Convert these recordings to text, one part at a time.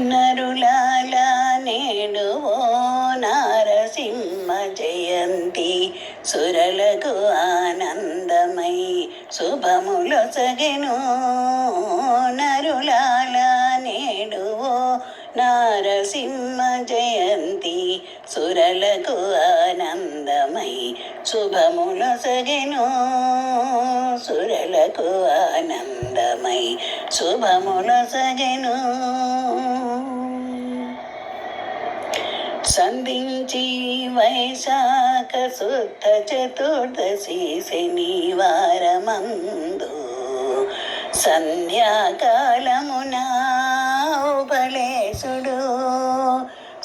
నరులాల నేడు ఓ నారసింహ జయంతి. సురలకు ఆనందమై శుభములు సగెను. నరులాల నేడు ఓ నారసింహ జయంతి. సురలకు ఆనందమై శుభములు సగెను. సురలకు ఆనందమై శుభములు సగెను. సంధించి వైశాఖ శుద్ధ చతుర్దశి శనివారమందు సంధ్యాకాలమున బలేశుడు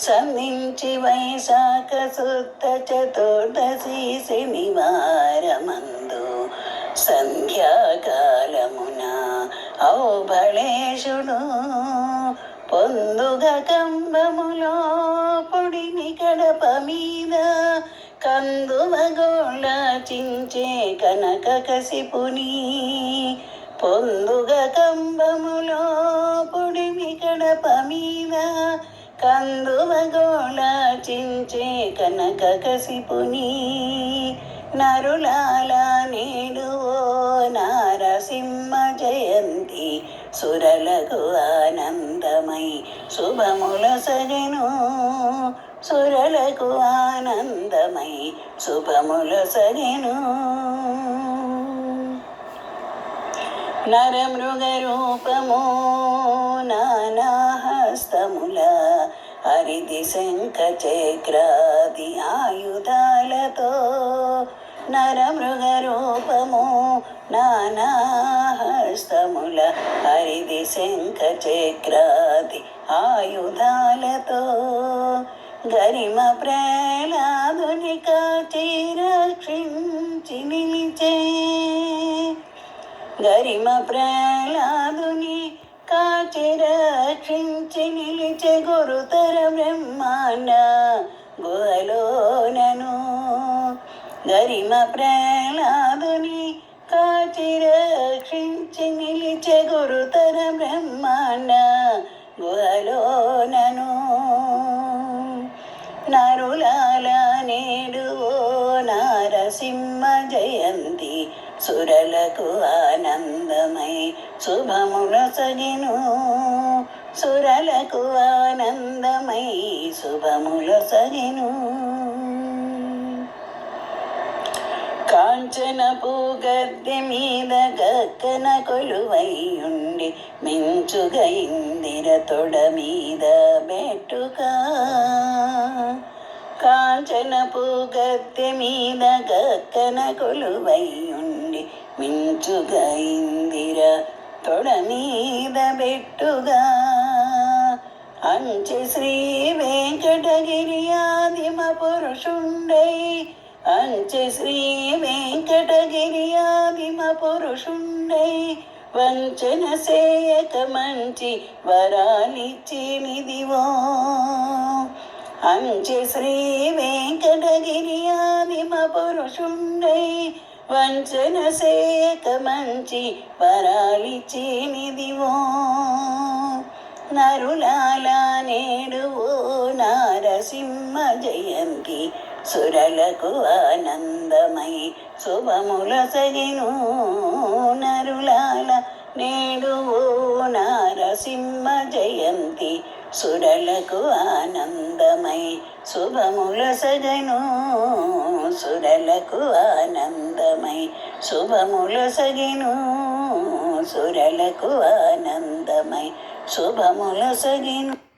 సంధించి వైశాఖ శుద్ధ చతుర్దశి శనివారమందు సంధ్యాకాలమున ఔబళేశుడు పొందుగ కంబములో మీద కందువగోళ చించే కనక కసిపుని పొందుగ కంబములో పొడిమి కడప మీద కందువగోళ చించే కనక కసిపుని నరులాల నేడు ఓ నారసింహ జయంతి సురలకు ఆనందమై శుభముల సగను సురలకు ఆనందమై శుభముల సగను నరమృగ రూపము నానాహస్తముల హరిది శంఖ చక్రాది ఆయుధాలతో నరమృగ రూపము నానాహస్తముల హరిది శంఖ చక్రాది ఆయుధాలతో గరిమ ప్రహ్లాదుని కాచి రక్షించి నిలిచే గరిమ ప్రహ్లాదుని కాచి రక్షించి నిలిచే గురుతర బ్రహ్మాండ గరిమ ప్రహ్లాదుని కాచి రక్షించి నిలిచే గురుతర బ్రహ్మాండ గుహలోనను నరులాల నేడు నారసింహ జయంతి సురలకు ఆనందమై శుభముల సగిను సురలకు ఆనందమై శుభముల సగిను కాంచనపు గద్దె మీద గక్కన కొలువైయుండి మించుగ ఇందిర తొడ మీద బెట్టుక. కాంచనపు గద్దె మీద గక్కన కొలువైయుండి మించుగ ఇందిర తొడ మీద బెట్టుగా అంచె శ్రీ వెంకటగిరి ఆదిమ పురుషుండై అంచె శ్రీ వెంకటగిరియాభిమ పురుషుండై వంచన సేయక మంచి వరాలిచ్చినిదివో అంచె శ్రీ వెంకటగిరియాభిమ పురుషుండై వంచన సేయక మంచి వరాలిచ్చినిదివో నరులాలా నేడు ఓ నారసింహ జయంతి సురలకు ఆనందమై శుభముల సగిను నరులాల నేడు ఓ నారసింహ జయంతి. సురలకు ఆనందమై శుభముల సగను సురలకు ఆనందమై శుభముల సగిను సురలకు ఆనందమై శుభముల సగిను